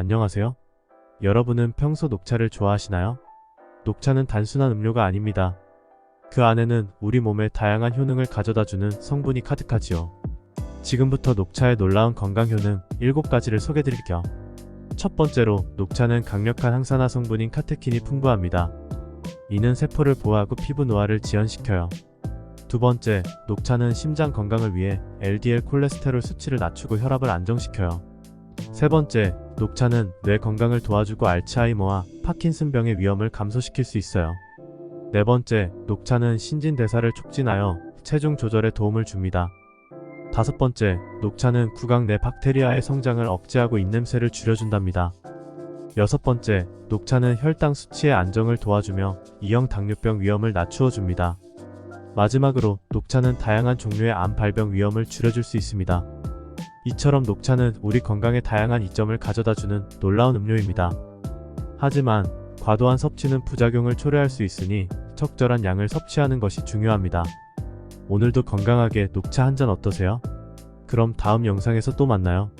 안녕하세요. 여러분은 평소 녹차를 좋아하시나요? 녹차는 단순한 음료가 아닙니다. 그 안에는 우리 몸에 다양한 효능을 가져다주는 성분이 가득하지요. 지금부터 녹차의 놀라운 건강 효능 7가지를 소개드릴게요. 첫 번째로 녹차는 강력한 항산화 성분인 카테킨이 풍부합니다. 이는 세포를 보호하고 피부 노화를 지연시켜요. 두 번째, 녹차는 심장 건강을 위해 LDL 콜레스테롤 수치를 낮추고 혈압을 안정시켜요. 세 번째, 녹차는 뇌 건강을 도와주고 알츠하이머와 파킨슨병의 위험을 감소시킬 수 있어요. 네 번째, 녹차는 신진대사를 촉진하여 체중 조절에 도움을 줍니다. 다섯 번째, 녹차는 구강 내 박테리아의 성장을 억제하고 입냄새를 줄여준답니다. 여섯 번째, 녹차는 혈당 수치의 안정을 도와주며 이형 당뇨병 위험을 낮추어 줍니다. 마지막으로 녹차는 다양한 종류의 암 발병 위험을 줄여줄 수 있습니다. 이처럼 녹차는 우리 건강에 다양한 이점을 가져다주는 놀라운 음료입니다. 하지만 과도한 섭취는 부작용을 초래할 수 있으니 적절한 양을 섭취하는 것이 중요합니다. 오늘도 건강하게 녹차 한 잔 어떠세요? 그럼 다음 영상에서 또 만나요.